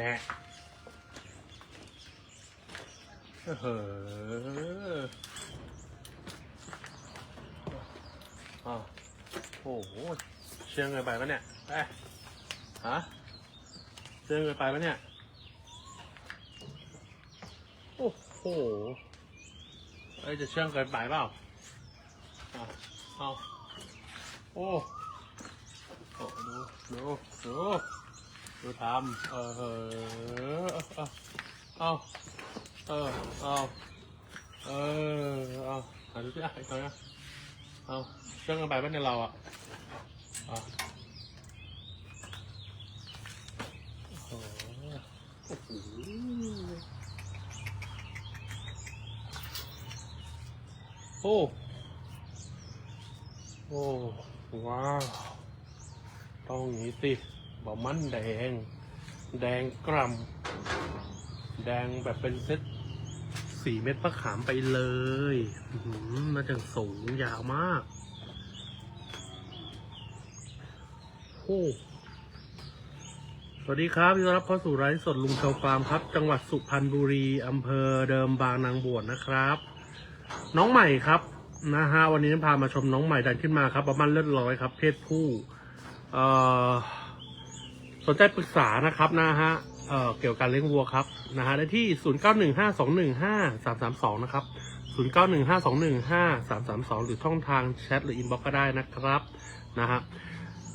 น่เอออ้โอ้โห เชื่องเกินไปปะเนี่ยเอ้ฮะเชื่องเกินไปปะเนี่ย โอ้โหเอ้ยจะเชื่องเกินไปเปล่าเอาเอาโอ้โอ้ดูดูดู ดูทำเออเออเอาเอาเอาเออเอาหาดูสิอะอีกหน่อยนะเอาเชื่องเกินไปปะเนี่ยเราอะเอาโอโหโอ้โหโอ้ โอ้ ว้าว ต้องอย่างนี้สิ บะมันแดง แดงกล่ำแดงแบบเป็นเซตสี่เม็ดมะขามไปเลยอื้อหือมาจากสูงยาวมากโอ้สวัสดีครับยินดีรับเข้าสู่ไลฟ์สดลุงชาวฟาร์มครับ จังหวัดสุพรรณบุรีอำเภอเดิมบางนางบวชนะครับ น้องใหม่ครับนะฮะวันนี้พามาชมน้องใหม่ดันขึ้นมาครับประมาณเลือดร้อยครับ เพศผู้ เอ่อ สนใจปรึกษานะครับนะฮะเอ่อเกี่ยวกับการเลี้ยงวัวครับนะฮะได้ที่ 0 9 1 5 2 1 5 3 3 2 นะครับ 0 9 1 5 2 1 5 3 3 2 หรือช่องทางแชทหรืออินบ็อกก็ได้นะครับนะฮะ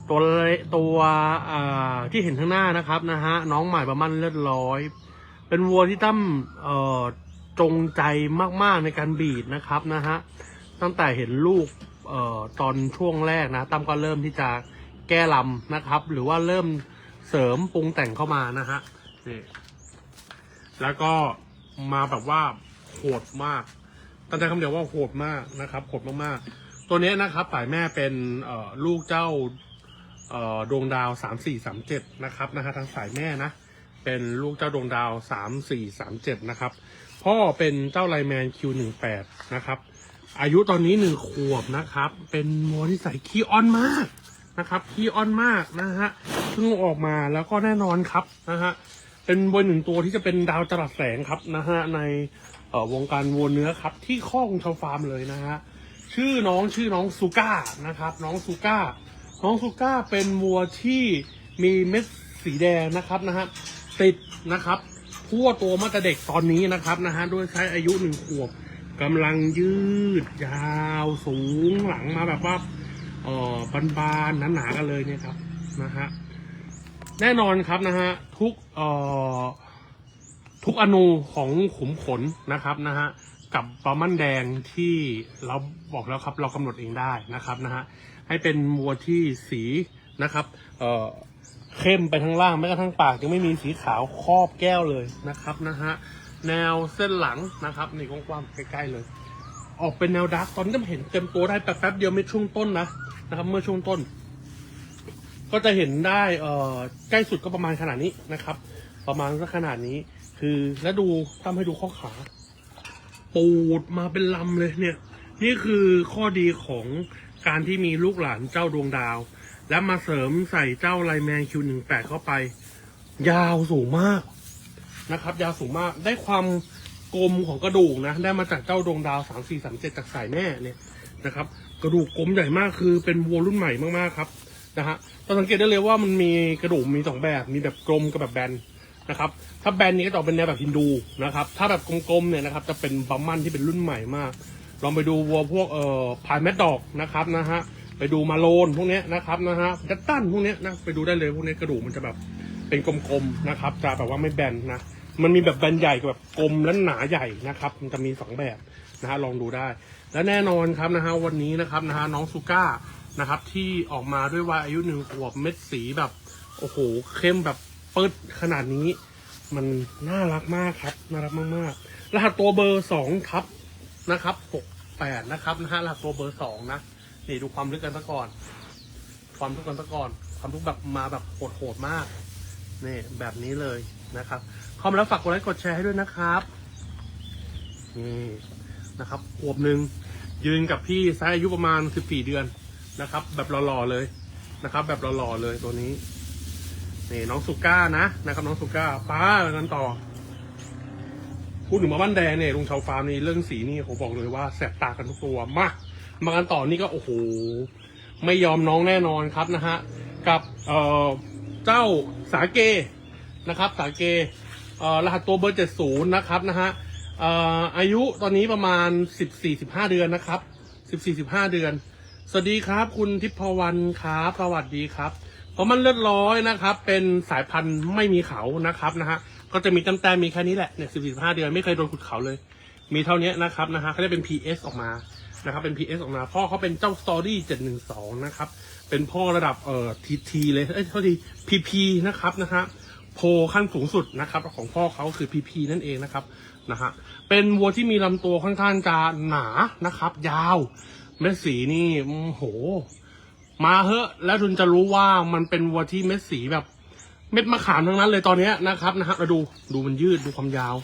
ตัวตัวอ่าที่เห็นข้างหน้านะครับนะฮะน้องใหม่ประมาณเลือดร้อย เป็นวัวที่ตั้มอ่อจงใจมากๆในการบีดนะครับนะฮะตั้งแต่เห็นลูกอ่อตอนช่วงแรกนะตั้มก็เริ่มที่จะแก้ลำนะครับ หรือว่าเริ่ม เสริมปรุงแต่งเข้ามานะฮะนี่แล้วก็มาแบบว่าโหดมากตั้งใจคำเดียวว่าโหดมากนะครับโหดมากๆ ตัวนี้นะครับฝ่ายแม่เป็นลูกเจ้าดวงดาวสามสี่สามเจ็ดนะครับนะฮะทางสายแม่นะเป็นลูกเจ้าดวงดาวสามสี่สามเจ็ดนะครับ พ่อเป็นเจ้าไลแมนคิวหนึ่งแปดนะครับ อายุตอนนี้หนึ่งขวบนะครับ เป็นวัวที่ใส่ขี้ออนมาก นะครับขี้อ้อนมากนะฮะเพิ่งออกมาแล้วก็แน่นอนครับนะฮะเป็นวัวหนึ่งตัวที่จะเป็นดาวจรัสแสงครับนะฮะในวงการวัวเนื้อครับ ที่ข้องชาวฟาร์มเลยนะฮะชื่อน้องชื่อน้องซูก้านะครับ น้องซูก้า น้องซูก้าเป็นวัวที่มีเม็ดสีแดงนะครับนะฮะติดนะครับทั่วตัวมาแต่เด็กตอนนี้นะครับนะฮะด้วยใช้อายุหนึ่งขวบกำลังยืดยาวสูงหลังมาแบบว่า ออบานๆหนาๆกันเลยเนี่ยครับนะฮะแน่นอนครับนะฮะทุกออทุกอนูของขุมขนนะครับนะฮะกับปลามันแดงที่เราบอกแล้วครับ เรากำหนดเองได้นะครับนะฮะให้เป็นวัวที่สีนะครับเอ่อเข้มไปทั้งล่างแม้กระทั่งปากยังไม่มีสีขาวครอบแก้วเลยนะครับนะฮะแนวเส้นหลังนะครับนี่กว้างๆใกล้ๆเลย ออกเป็นแนวดาร์กตอนนี้ก็เห็นเต็มตัวได้แป๊บเดียวไม่ช่วงต้นนะนะครับ เมื่อช่วงต้น ก็จะเห็นได้เอ่อใกล้สุดก็ประมาณขนาดนี้นะครับ ประมาณสักขนาดนี้ คือแล้วดูทำให้ดูข้อขา ปูดมาเป็นลำเลยเนี่ย นี่คือข้อดีของการที่มีลูกหลานเจ้าดวงดาว และมาเสริมใส่เจ้าไลแมนคิวหนึ่งแปดเข้าไป ยาวสูงมากนะครับ ยาวสูงมากได้ความ กลมของกระดูกนะ ได้มาจากเจ้าดวงดาวสามสี่สามเจ็ดจากสายแม่เนี่ยนะครับ กระดูกกลมใหญ่มากคือเป็นวัวรุ่นใหม่มากๆครับนะฮะเราสังเกตได้เลยว่ามันมีกระดูกมีสองแบบ มีแบบกลมกับแบบแบนนะครับ ถ้าแบนนี้ก็จะออกเป็นแนวแบบฮินดูนะครับ ถ้าแบบกลมๆเนี่ยนะครับจะเป็นบัมมันที่เป็นรุ่นใหม่มาก ลองไปดูวัวพวกเอ่อพายแมดดอกนะครับนะฮะ ไปดูมาโลนพวกนี้นะครับนะฮะดัตตันพวกนี้นะ ไปดูได้เลยพวกนี้กระดูกมันจะแบบเป็นกลมๆนะครับ จะแบบว่าไม่แบนนะ มันมีแบบแบนใหญ่กับแบบกลมและหนาใหญ่นะครับ มันจะมีสองแบบนะฮะลองดูได้ และแน่นอนครับนะฮะวันนี้นะครับนะฮะน้องซูก้านะครับ ที่ออกมาด้วยวัยอายุหนึ่งขวบเม็ดสีแบบโอ้โหเข้มแบบปืดขนาดนี้ มันน่ารักมากครับน่ารักมากๆ รหัสตัวเบอร์สองทับนะครับหกแปดนะครับนะฮะรหัสตัวเบอร์สองนะนี่ดูความลึกกันซะก่อน ความลึกกันซะก่อน ความลึกแบบมาแบบโหดๆมากนี่แบบนี้เลยนะครับ เข้ามแล้วฝากกดไลค์กดแชร์ให้ด้วยนะครับนี่นะครับขวบหนึ่งยืนกับพี่ไซส์อายุประมาณสิบสี่เดือนนะครับ แบบหล่อๆเลยนะครับ แบบหล่อๆเลยตัวนี้นี่น้องสุก้านะนะครับ น้องสุก้าป้ากันต่อพูดถึงมาบ้านแดงเนี่ยลุงชาวฟาร์มนี่เรื่องสีนี่ผมบอกเลยว่าแสบตากันทุกตัวมามากันต่อนี่ก็โอ้โหไม่ยอมน้องแน่นอนครับนะฮะกับเอ่อเจ้าสาเกนะครับ สาเก รหัสตัวเบอร์เจ็ดศูนย์นะครับนะฮะอายุตอนนี้ประมาณสิบสี่สิบห้าเดือนนะครับสิบสี่สิบห้าเดือน สวัสดีครับ คุณทิพวรรณครับสวัสดีครับเพราะมันเลือดร้อยนะครับ เป็นสายพันธุ์ไม่มีเขานะครับนะฮะก็จะมีแต้มๆมีแค่นี้แหละเนี่ยสิบสี่ห้าเดือนไม่เคยโดนขุดเขาเลย มีเท่านี้นะครับนะฮะเขาจะเป็น PS ออกมานะครับเป็น PS ออกมาพ่อเขาเป็นเจ้า Story 712 นะครับ เป็นพ่อระดับเอ่อทีทีเลยเอ้ยเท่าที PP นะครับนะฮะ โพขั้นสูงสุดนะครับ ของพ่อเขาคือ PP นั่นเองนะครับนะฮะเป็นวัวที่มีลำตัวค่อนข้างจะหนานะครับ ยาวเม็ดสีนี่โอ้โหมาเหอะ แล้วคุณจะรู้ว่ามันเป็นวัวที่เม็ดสีแบบ เม็ดมะขามทั้งนั้นเลยตอนนี้นะครับนะฮะเราดูดูมันยืดดูความยาว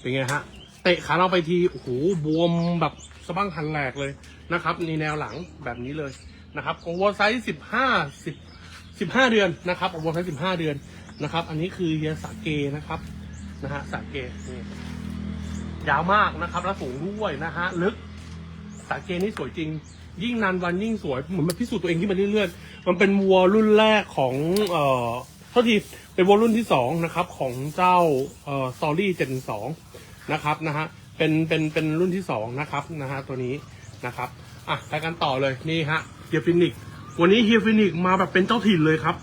เป็นไงฮะเตะขาเราไปทีโอ้โหบวมแบบสะบั้งหันแหลกเลยนะครับในแนวหลังแบบนี้เลยนะครับโอเวอร์ไซส์สิบห้าสิบสิบห้าเดือนนะครับโอเวอร์ไซส์สิบห้าเดือน นะครับ อันนี้คือเฮียสาเกนะครับนะฮะสาเกนี่ยาวมากนะครับ แล้วสูงด้วยนะฮะลึกสาเกนี่สวยจริง ยิ่งนานวันยิ่งสวยเหมือนมันพิสูจน์ตัวเองขึ้นมาเรื่อยๆมันเป็นวัวรุ่นแรกของเอ่อเท่าทีเป็นวัวรุ่นที่สองนะครับของเจ้าเอ่อสตอรี่เจ็ดสองนะครับนะฮะเป็นเป็นเป็นรุ่นที่สองนะครับนะฮะตัวนี้นะครับอะไปกันต่อเลยนี่ฮะเฮียฟินิกวันนี้เฮียฟินิกมาแบบเป็นเจ้าถิ่นเลยครับ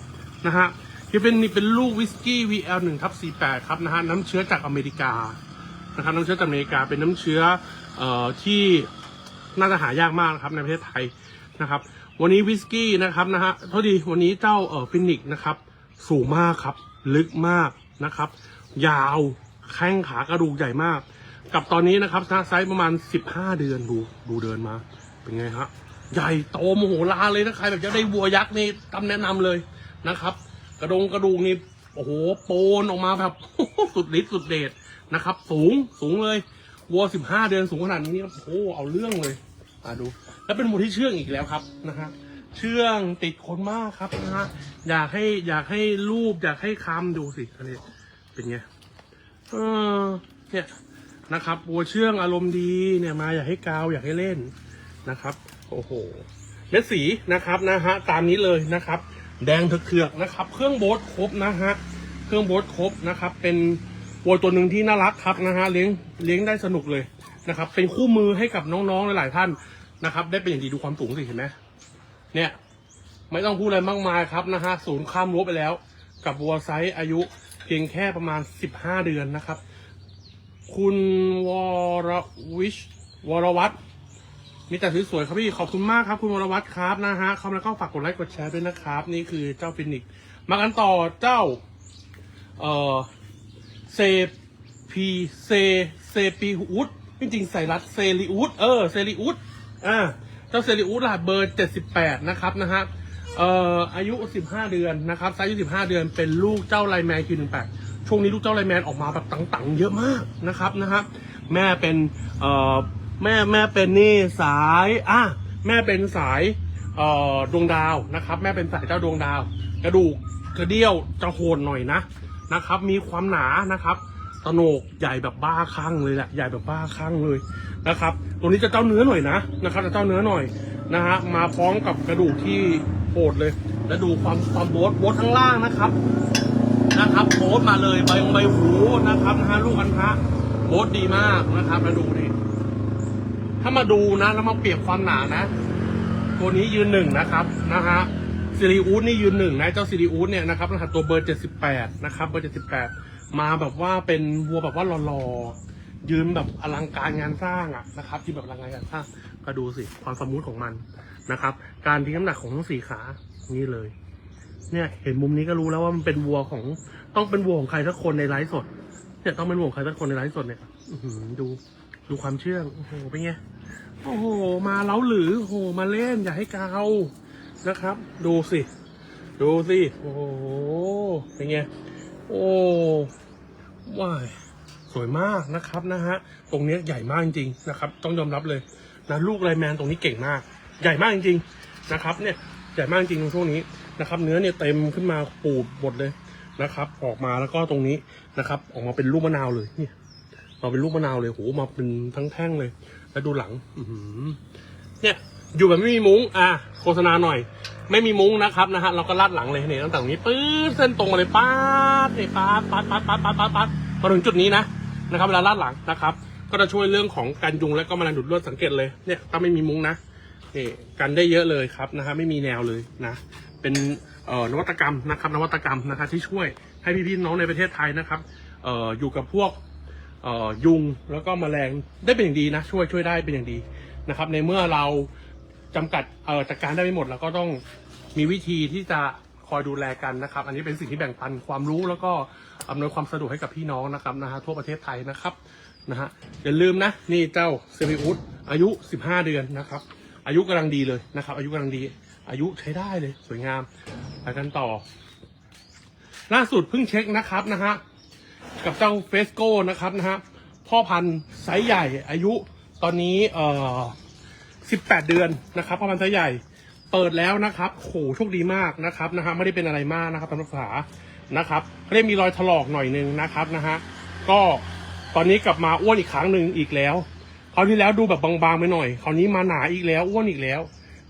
นะฮะ เฮียฟินิกเป็นลูกวิสกี้ VL หนึ่งทับสี่แปดครับนะฮะน้ำเชื้อจากอเมริกานะครับน้ำเชื้อจากอเมริกาเป็นน้ำเชื้อเอ่อที่น่าจะหายากมากนะครับในประเทศไทยนะครับ วันนี้วิสกี้นะครับนะฮะเท่าดีวันนี้เจ้าเอ่อฟินิกนะครับสูงมากครับ ลึกมากนะครับ ยาวแข้งขากระดูกใหญ่มาก กับตอนนี้นะครับไซส์ประมาณ 15 เดือนดูดูเดินมา เป็นไงฮะใหญ่โตโมโหลาเลยนะใครแบบจะได้วัวยักษ์นี่ตำแนะนำเลยนะครับ กระดงกระดูกนี่โอ้โหโปนออกมาแบบสุดฤทธิ์สุดเดชนะครับ สูงสูงเลยวัว15เดือนสูงขนาดนี้โอ้โหเอาเรื่องเลยอ่าดู แล้วเป็นวัวที่เชื่องอีกแล้วครับนะฮะเชื่องติดคนมากครับนะฮะอยากให้อยากให้รูปอยากให้คำดูสิอันนี้เป็นไงเออเนี่ยนะครับวัวเชื่องอารมณ์ดีเนี่ยมาอยากให้กาวอยากให้เล่นนะครับ โอ้โหเม็ดสีนะครับนะฮะตามนี้เลยนะครับ แดงเถือกนะครับ เครื่องโบ๊ทครบนะฮะ เครื่องโบ๊ทครบนะครับ เป็นวัวตัวหนึ่งที่น่ารักครับนะฮะ เลี้ยงเลี้ยงได้สนุกเลยนะครับ เป็นคู่มือให้กับน้องๆหลายๆท่านนะครับ ได้เป็นอย่างดีดูความสูงสิเห็นไหมเนี่ย ไม่ต้องพูดอะไรมากมายครับนะฮะ ศูนย์ข้ามรั้วไปแล้ว กับวัวไซส์อายุเพียงแค่ประมาณ 15 เดือนนะครับ คุณวรวิชวรวัตร มีแต่สวยๆครับพี่ขอบคุณมากครับคุณวรวัตรครับนะฮะเข้ามาแล้วก็ฝากกดไลค์กดแชร์ด้วยนะครับ นี่คือเจ้าฟินิกซ์มากันต่อเจ้า เออเซพีเซเซปีอุดจริงๆใส่รัดเซริอุดเออเซริอุดอ่าเจ้าเซริอุดรหัสเบอร์78นะครับนะฮะเอ่ออายุ15เดือนนะครับไซส์อายุ15เดือนเป็นลูกเจ้าไลแมนคิว18ช่วงนี้ลูกเจ้าไลแมนออกมาแบบตังๆ เยอะมากนะครับนะฮะแม่เป็นเอ่อ แม่แม่เป็นนี่สายอะแม่เป็นสายเอ่อดวงดาวนะครับ แม่เป็นสายเจ้าดวงดาว กระดูกกระเดี่ยวจะโหดหน่อยนะนะครับ มีความหนานะครับตโหนกใหญ่แบบบ้าคลั่งเลยแหละใหญ่แบบบ้าคลั่งเลยนะครับตัวนี้จะเจ้าเนื้อหน่อยนะนะครับจะเจ้าเนื้อหน่อยนะฮะมาพร้อมกับกระดูกที่โหดเลย แล้วดูความความโบสโบสทั้งล่างนะครับนะครับโบสมาเลยใบใบหูนะครับนะฮะลูกอันทะโบสดีมากนะครับมาดูดิ ถ้ามาดูนะแล้วมาเปรียบความหนานะ ตัวนี้ยืนหนึ่งนะครับนะฮะซิริอูดนี่ยืนหนึ่งนะเจ้าซิริอูดเนี่ยนะครับรหัสตัวเบอร์เจ็ดสิบแปดนะครับเบอร์เจ็ดสิบแปดมาแบบว่าเป็นวัวแบบว่าหล่อๆยืนแบบอลังการงานสร้างอะนะครับที่แบบอลังการงานสร้างก็ดูสิความสมูทของมันนะครับ การทิ้งน้ำหนักของทั้งสี่ขานี่เลย เนี่ยเห็นมุมนี้ก็รู้แล้วว่ามันเป็นวัวของต้องเป็นวัวของใครสักคนในไลฟ์สดเนี่ยต้องเป็นวัวของใครสักคนในไลฟ์สดเนี่ยดู ดูความเชื่องโอ้โหเป็นไงโอ้โห มาเล้าหรือโอ้โหมาเล่นอย่าให้เกานะครับ ดูสิ ดูสิ โอ้โหเป็นไงโอ้ว้ายสวยมากนะครับนะฮะตรงเนี้ยใหญ่มากจริงๆนะครับ ต้องยอมรับเลยนะลูกไลแมนตรงนี้เก่งมาก ใหญ่มากจริงๆนะครับ เนี่ยใหญ่มากจริงตรงช่วงนี้นะครับ เนื้อเนี่ยเต็มขึ้นมาปูดหมดเลยนะครับ ออกมาแล้วก็ตรงนี้นะครับ ออกมาเป็นลูกมะนาวเลยเนี่ย มาเป็นลูกมะนาวเลยโหมาเป็นทั้งแท่งเลย แล้วดูหลัง อืเนี่ย อยู่แบบไม่มีมุ้ง อะโฆษณาหน่อย ไม่มีมุ้งนะครับนะฮะเราก็ลาดหลังเลยเนี่ยตั้งแต่ตรงนี้ปื๊ดเส้นตรงมาเลยป๊าดเนี่ยป๊าดป๊าดป๊าดป๊าดป๊าดป๊าดป๊าดมาถึงจุดนี้นะนะครับเวลาลาดหลังนะครับ ก็จะช่วยเรื่องของการยุงและก็แมลงดูดเลือดสังเกตเลยเนี่ยถ้าไม่มีมุ้งนะนี่กันได้เยอะเลยครับนะฮะไม่มีแนวเลยนะเป็นเอ่อนวัตกรรมนะครับนวัตกรรมนะครับที่ช่วยให้พี่ๆน้องในประเทศไทยนะครับเอ่ออยู่กับพวก ยุงแล้วก็แมลงได้เป็นอย่างดีนะ ช่วยช่วยได้เป็นอย่างดีนะครับ ในเมื่อเราจำกัดจัดการได้ไม่หมดเราก็ต้องมีวิธีที่จะคอยดูแลกันนะครับ อันนี้เป็นสิ่งที่แบ่งปันความรู้แล้วก็อำนวยความสะดวกให้กับพี่น้องนะครับนะฮะทั่วประเทศไทยนะครับนะฮะอย่าลืมนะนี่เจ้าเซมิอุสอายุ 15 เดือนนะครับ อายุกำลังดีเลยนะครับ อายุกำลังดี อายุใช้ได้เลย สวยงามไปกันต่อ ล่าสุดเพิ่งเช็คนะครับนะฮะ กับเจ้าเฟสโก้นะครับนะฮะพ่อพันธุ์ไซส์ใหญ่อายุตอนนี้เอ่อ18 เดือนนะครับพ่อพันธุ์ไซส์ใหญ่เปิดแล้วนะครับโหโชคดีมากนะครับนะฮะไม่ได้เป็นอะไรมากนะครับตามรักษานะครับเขาได้มีรอยถลอกหน่อยหนึงนะครับนะฮะก็ตอนนี้กลับมาอ้วนอีกครั้งหนึ่งอีกแล้วคราวที่แล้วดูแบบบางๆไปหน่อยคราวนี้มาหนาอีกแล้วอ้วนอีกแล้ว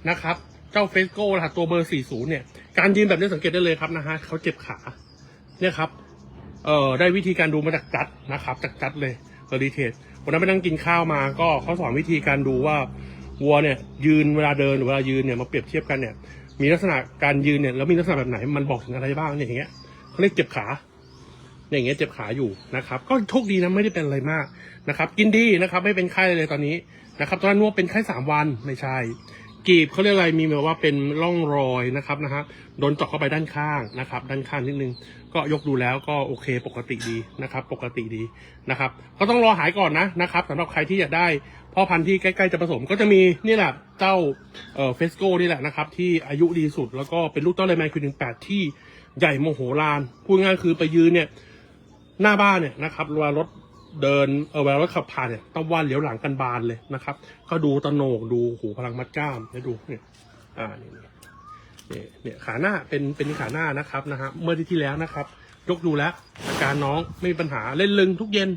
นะครับเจ้าเฟสโก้รหัสตัวเบอร์40เนี่ยการยืนแบบนี้สังเกตได้เลยครับนะฮะเขาเจ็บขาเนี่ยครับ เอ่อได้วิธีการดูมาจากจัดนะครับจากจัดเลยเออรีเทสวันนั้นไปนั่งกินข้าวมาก็เขาสอนวิธีการดูว่าวัวเนี่ยยืนเวลาเดินหรือเวลายืนเนี่ยมาเปรียบเทียบกันเนี่ยมีลักษณะการยืนเนี่ยแล้วมีลักษณะแบบไหนมันบอกถึงอะไรบ้างเนี่ยอย่างเงี้ยเขาเรียกเจ็บขาเนี่ยอย่างเงี้ยเจ็บขาอยู่นะครับ ก็โชคดีนะไม่ได้เป็นอะไรมากนะครับ กินดีนะครับ ไม่เป็นไข้เลยตอนนี้นะครับ ตอนนั้นนวดเป็นไข้สามวันไม่ใช่ กีบเขาเรียกอะไรมีแบบว่าเป็นร่องรอยนะครับนะฮะโดนเจาะเข้าไปด้านข้างนะครับ ด้านข้างนิดนึง ก็ยกดูแล้วก็โอเคปกติดีนะครับ ปกติดีนะครับ ก็ต้องรอหายก่อนนะนะครับสำหรับใครที่อยากได้พ่อพันธุ์ที่ใกล้ๆจะผสมก็จะมีนี่แหละเจ้าเอ่อเฟสโก้นี่แหละนะครับ ที่อายุดีสุดแล้วก็เป็นลูกเต้าเลแมนคือหนึ่งแปดที่ใหญ่โมโหลานพูดง่ายคือไปยืนเนี่ยหน้าบ้านเนี่ยนะครับเวรถ เดินเออเวลารถขับผ่านเนี่ยต้องว่านเหลียวหลังกันบานเลยนะครับ ก็ดูตะโหนกดูหูพลังมัดกล้ามเนี่ยดูเนี่ยอ่านี่นี่เนี่ยเนี่ยขาหน้าเป็นเป็นขาหน้านะครับนะฮะเมื่อที่ที่แล้วนะครับ ยกดูแล้วอาการน้องไม่มีปัญหาเล่นลึงทุกเย็น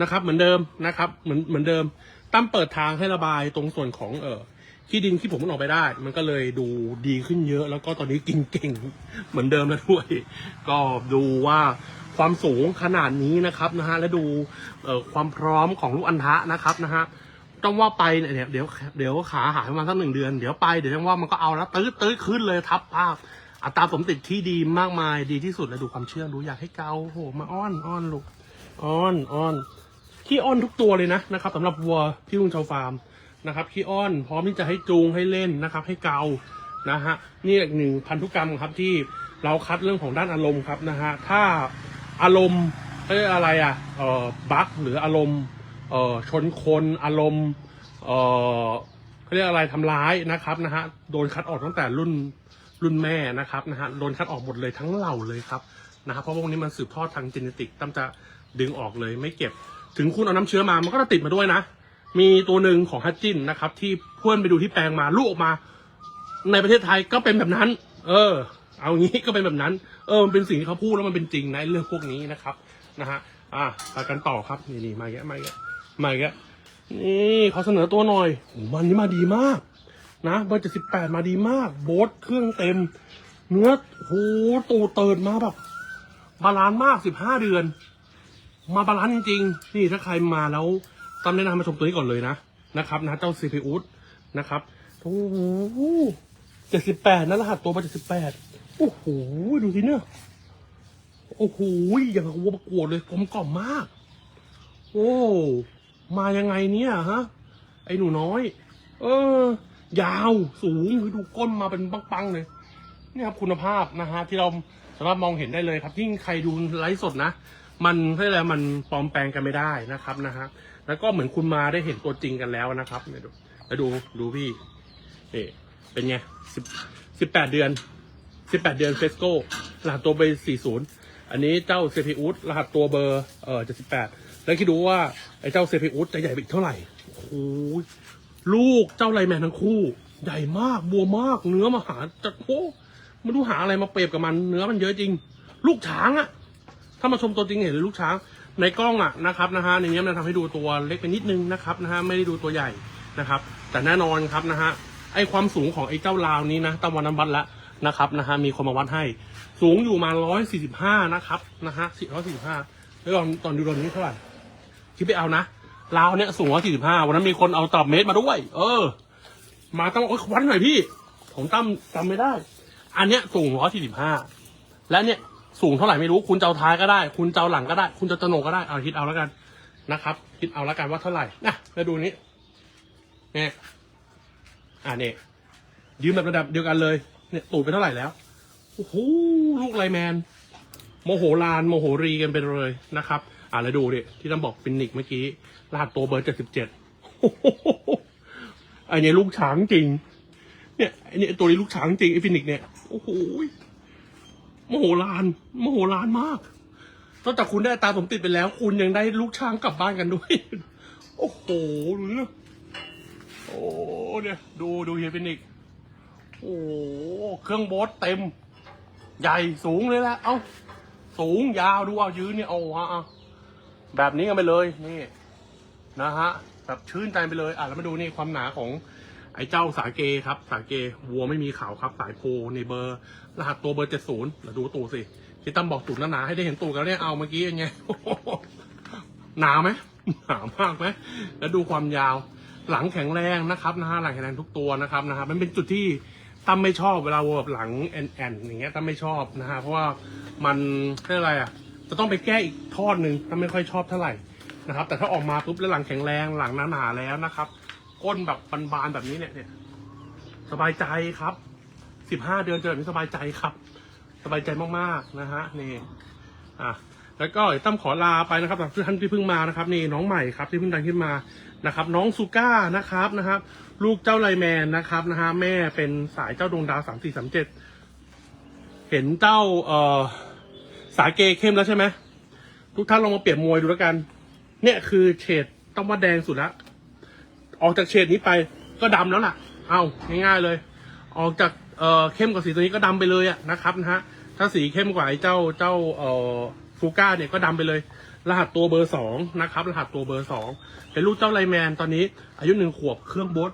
นะครับ เหมือนเดิมนะครับ เหมือนเหมือนเดิมตั้มเปิดทางให้ระบายตรงส่วนของเออขี้ดินขี้ผมมันออกไปได้ มันก็เลยดูดีขึ้นเยอะ แล้วก็ตอนนี้กินเก่งเหมือนเดิมแล้วด้วย ก็ดูว่า ความสูงขนาดนี้นะครับนะฮะและดูความพร้อมของลูกอันทะนะครับนะฮะต้องว่าไปเนี่ยเดี๋ยวเดี๋ยวขาหายประมาณสักหนึ่งเดือน เดี๋ยวไปเดี๋ยวยังว่ามันก็เอาแล้วตื้อตื้อขึ้นเลยทับภาพอัตราสมติดที่ดีมากมายดีที่สุดแล้วดูความเชื่องดูอยากให้เกาโอ้โหมาอ้อนอ้อนลูกอ้อนอ้อนขี้อ้อนทุกตัวเลยนะนะครับสำหรับวัวที่ลุงชาวฟาร์มนะครับขี้อ้อนพร้อมที่จะให้จูงให้เล่นนะครับ ให้เกานะฮะนี่อีกหนึ่งพันธุกรรมครับที่เราคัดเรื่องของด้านอารมณ์ครับนะฮะถ้า อารมณ์เอ้ยอะไรอะเอ่อบัคหรืออารมณ์เอ่อชนคนอารมณ์เอ่อเขาเรียกอะไรทำร้ายนะครับนะฮะโดนคัดออกตั้งแต่รุ่นรุ่นแม่นะครับนะฮะโดนคัดออกหมดเลยทั้งเหล่าเลยครับนะครับเพราะพวกนี้มันสืบทอดทางจีเนติกตั้มจะดึงออกเลยไม่เก็บ ถึงคุณเอาน้ำเชื้อมามันก็จะติดมาด้วยนะ มีตัวหนึ่งของฮัตจินนะครับ ที่เพื่อนไปดูที่แปลงมาลูกออกมา ในประเทศไทยก็เป็นแบบนั้น เออ เอางี้ก็เป็นแบบนั้น เออมันเป็นสิ่งที่เขาพูดแล้วมันเป็นจริงนะเรื่องพวกนี้นะครับนะฮะอะไปกันต่อครับนี่นี่มาแกะมาแกะมาแกะนี่เขาเสนอตัวหน่อยโอ้มันนี่มาดีมาก นะเบอร์เจ็ดสิบแปดมาดีมาก โบสเครื่องเต็ม เนื้อโหตูเติร์ดมาแบบบาลานซ์มากสิบห้าเดือน มาบาลานซ์จริงๆนี่ถ้าใครมาแล้วตามแนะนำมาชมตัวนี้ก่อนเลยนะนะครับ นะเจ้าซีพีอุสนะครับโอ้โหเจ็ดสิบแปดนะรหัสตัวมาเจ็ดสิบแปด โอ้โห ดูสิเนี่ย โอ้โห อย่างกับวัวประกวดเลยกลมกล่อมมาก โอ้ มายังไงเนี่ยฮะ ไอ้หนูน้อย เออ ยาวสูงคือดูก้นมาเป็นปังๆเลยนี่ครับคุณภาพนะฮะที่เราสามารถมองเห็นได้เลยครับยิ่งใครดูไลฟ์สดนะ มันเพื่ออะไรมันปลอมแปลงกันไม่ได้นะครับนะฮะแล้วก็เหมือนคุณมาได้เห็นตัวจริงกันแล้วนะครับเนี่ยดูแล้วดูดูพี่นี่เป็นไงสิบสิบแปดเดือน สิบแปดเดือนเฟสโก้รหัสตัวเบอร์สี่ศูนย์อันนี้เจ้าเซพีอุสรหัสตัวเบอร์เอ่อเจ็ดสิบแปดแล้วคิดดูว่าไอ้เจ้าเซพีอุสจะใหญ่ไปอีกเท่าไหร่โอ้โหลูกเจ้าไลแมนทั้งคู่ ใหญ่มากบัวมากเนื้อมหาจัดโอ้ไมาดูหาอะไรมาเปรียบกับมันเนื้อมันเยอะจริง ลูกช้างอะถ้ามาชมตัวจริงเห็นเลยลูกช้างในกล้องอะนะครับนะฮะในนี้มันทำให้ดูตัวเล็กไปนิดนึงนะครับนะฮะไม่ได้ดูตัวใหญ่นะครับ แต่แน่นอนครับนะฮะไอความสูงของไอเจ้าลาวนี้นะตามวันน้ำวัดแล้ว นะครับนะฮะมีคนมาวัดให้ สูงอยู่มาร้อยสี่สิบห้านะครับนะฮะสี่ร้อยสี่สิบห้าแล้วตอนตอนดูตอนนี้เท่าไหร่คิดไปเอานะลาวเนี่ยสูงร้อยสี่สิบห้าวันนั้นมีคนเอาตับเมตรมาด้วย เออ มาต้องโอ้ยวัดหน่อยพี่ ผมตั้มจำไม่ได้ อันเนี้ยสูงร้อยสี่สิบห้าและเนี่ยสูงเท่าไหร่ไม่รู้ คุณเจ้าท้ายก็ได้ คุณเจ้าหลังก็ได้ คุณเจ้าตะโหนก็ได้เอาคิดเอาแล้วกันนะครับ คิดเอาแล้วกันว่าเท่าไหร่นะแล้วดูนี้เนี่ยอ่าเนี่ยยืมแบบระดับเดียวกันเลย เนี่ยตูดไปเท่าไหร่แล้วโอ้โหลูกไลแมน โมโหลานโมโหรีกันไปเลยนะครับ อ่าแล้วดูดิที่ตั้มบอกฟินิกเมื่อกี้รหัสตัวเบอร์เจ็ดสิบเจ็ดอเนี่ยลูกช้างจริง เนี่ยอเนี่ยตัวนี้ลูกช้างจริงไอฟินิกเนี่ยโอ้โหโมโหลาน โมโหลานมากนอกจากคุณได้ตาสมติดไปแล้ว คุณยังได้ลูกช้างกลับบ้านกันด้วย โอ้โหดูเนี่ยโอ้เนี่ย ดูดูเฮียฟินิก โอ้โหเครื่องโบสเต็ม ใหญ่สูงเลยแหละเอ้า สูงยาวดูเอายืนเนี่ยเอาฮะเอาแบบนี้กันไปเลยนี่นะฮะแบบชื่นใจไปเลยอะแล้วมาดูนี่ความหนาของไอ้เจ้าสาเกครับ สาเกวัวไม่มีเขาครับ สายโพในเบอร์ รหัสตัวเบอร์เจ็ดศูนย์แล้วดูตูสิที่ตั้มบอกตูดหนาๆให้ได้เห็นตูดกันเนี่ยเอาเมื่อกี้ยังไงหนาไหมหนามากไหมแล้วดูความยาวหลังแข็งแรงนะครับนะฮะหลังแข็งแรงทุกตัวนะครับนะฮะมันเป็นจุดที่ ตั้มไม่ชอบเวลาวัวแบบหลังแอนแอนอย่างเงี้ยตั้มไม่ชอบนะฮะเพราะว่ามันเรียกอะไรอะจะต้องไปแก้อีกทอดหนึ่งตั้มไม่ค่อยชอบเท่าไหร่นะครับ แต่ถ้าออกมาปุ๊บแล้วหลังแข็งแรงหลังหนาแล้วนะครับก้นแบบบานๆแบบนี้เนี่ยเนี่ยสบายใจครับสิบห้าเดือนเจอแบบนี้สบายใจครับ สบายใจมากๆนะฮะนี่อะ แล้วก็ตั้มขอลาไปนะครับสำหรับท่านที่เพิ่งมานะครับนี่น้องใหม่ครับที่เพิ่งดังขึ้นมานะครับ น้องซูก้านะครับนะครับ ลูกเจ้าไลแมนนะครับนะฮะแม่เป็นสายเจ้าดวงดาวสามสี่สามเจ็ดเห็นเจ้าเอ่อสาเกเข้มแล้วใช่ไหมทุกท่านลองมาเปรียบมวยดูแล้วกัน เนี่ยคือเฉดต้องว่าแดงสุดละออกจากเฉดนี้ไปก็ดำแล้วล่ะ เอาง่ายๆเลย ออกจากเอ่อเข้มกว่าสีตัวนี้ก็ดำไปเลยอะนะครับนะฮะถ้าสีเข้มกว่าไอ้เจ้าเจ้าเอ่อ ฟูก้าเนี่ยก็ดำไปเลย รหัสตัวเบอร์สองนะครับ รหัสตัวเบอร์สองเป็นลูกเจ้าไลแมนตอนนี้ อายุหนึ่งขวบเครื่องบด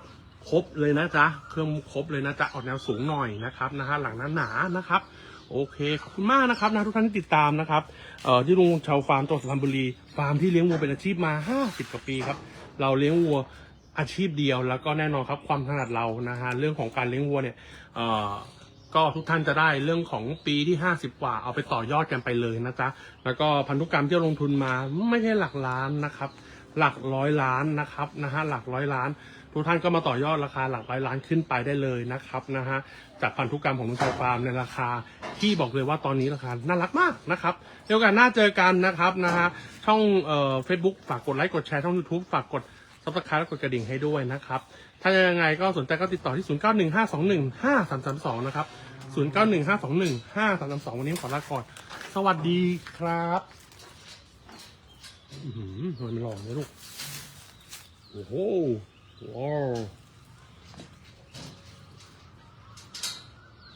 ครบเลยนะจ๊ะ เครื่องครบเลยนะจ๊ะ ออกแนวสูงหน่อยนะครับนะฮะหลังหนหนานะครับ โอเค ขอบคุณมากนะครับนะทุกท่านที่ติดตามนะครับเอ่อที่ลุงชาวฟาร์มตัวสุพรรณบุรี ฟาร์มที่เลี้ยงวัวเป็นอาชีพมา 50กว่าปีครับ เราเลี้ยงวัวอาชีพเดียวแล้วก็แน่นอนครับความถนัดเรานะฮะเรื่องของการเลี้ยงวัวเนี่ยเอ่อ ก็ทุกท่านจะได้เรื่องของปีที่ 50 กว่าเอาไปต่อยอดกันไปเลยนะจ๊ะ แล้วก็พันธุกรรมที่ลงทุนมาไม่ใช่หลักล้านนะครับ หลักร้อยล้านนะครับนะฮะหลักร้อยล้าน ทุกท่านก็มาต่อยอดราคาหลักร้อยล้านขึ้นไปได้เลยนะครับนะฮะจากพันธุกรรมของลุงชาวฟาร์มในราคาที่บอกเลยว่าตอนนี้ราคาน่ารักมากนะครับเดี๋ยวกันหน้าเจอกันนะครับนะฮะช่องเอ่อเฟซบุ๊กฝากกดไลค์กดแชร์ช่อง YouTube ฝากกด ซับสไครต์และกดกระดิ่งให้ด้วยนะครับ ถ้ายังไงก็สนใจก็ติดต่อที่ 0915215332 นะครับ 0915215332 วันนี้ขอลาก่อน สวัสดีครับอือหือทำไมมันหล่อเลยลูก โอ้โหว้าว